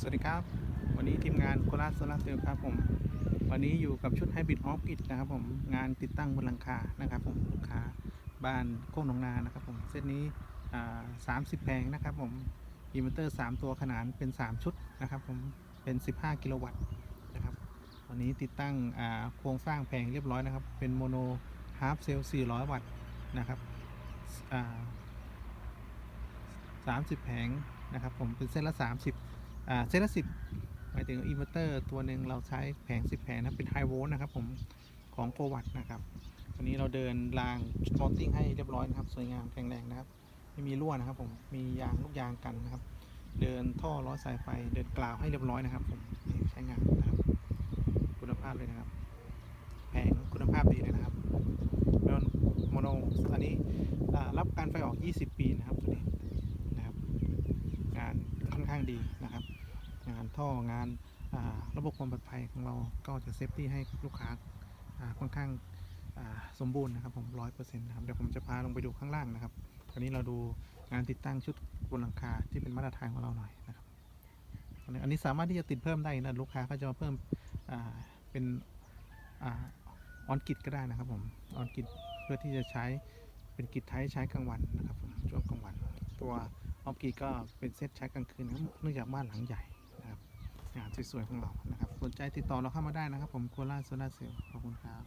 สวัสดีครับ วันนี้ทีมงานโคราชโซลาร์เซลล์ครับผม วันนี้อยู่กับชุดไฮบริดออฟกิดนะครับผม งานติดตั้งบนหลังคานะครับผมลูกค้าบ้านโค้งหนองนานะครับผมเซตนี้สามสิบแผงนะครับผมอินเวอร์เตอร์ 3 ตัวขนานเป็น 3 ชุดนะครับผม เป็น 15 กิโลวัตต์นะครับวันนี้ติดตั้งโครงสร้างแผงเรียบร้อยนะครับ เป็นโมโนฮาร์ฟเซลล์400 วัตต์นะครับอ่า30 แผงนะครับผมเป็นเส้นละ 30อ่า เซตละสิบหมายถึงอินเวอร์เตอร์ตัวหนึ่งเราใช้แผง 10 แผงนะเป็นไฮโวลต์นะครับผมของโกวัตนะครับวันนี้เราเดินรางมอตติ้งให้เรียบร้อยนะครับ สวยงามแข็งแรงนะครับ ไม่มีรั่วนะครับผมมียางลูกยางกันนะครับ เดินท่อล้อสายไฟเดินกล่าวให้เรียบร้อยนะครับผมใช้งานนะครับ คุณภาพเลยนะครับ แผงคุณภาพดีเลยนะครับโมโนอันนี้รับการไฟออก 20 ปีนะครับตัวนี้นะครับ งานค่อนข้าง ดีนะครับ งานท่องานาระบบความปลอดภัยของเราก็จะเซฟตี้ให้ลูกค้าค่อนข้างาสมบูรณ์นะครับผมร้อยเปอร์เซ็นต์นะครับเดี๋ยวผมจะพาลงไปดูข้างล่างนะครับตอนนี้เราดูงานติดตั้งชุดบนหลังคาที่เป็นมาตรฐานของเราหน่อยนะครับอันนี้สามารถที่จะติดเพิ่มได้นะลูกค้าก็จะมาเพิ่มเป็นออนกิดก็ได้นะครับผมออนกิดเพื่อที่จะใช้เป็นกิจไทยใช้กลางวันนะครับผมช่วงกลางวัน ตัว ออฟกีก็เป็นเซตใช้กลางคืนนะครับเนื่องจากบ้านหลังใหญ่นะครับงานสวยๆของเรานะครับสนใจติดต่อเราเข้ามาได้นะครับ ผมโคราชโซลาเซลล์ขอบคุณครับ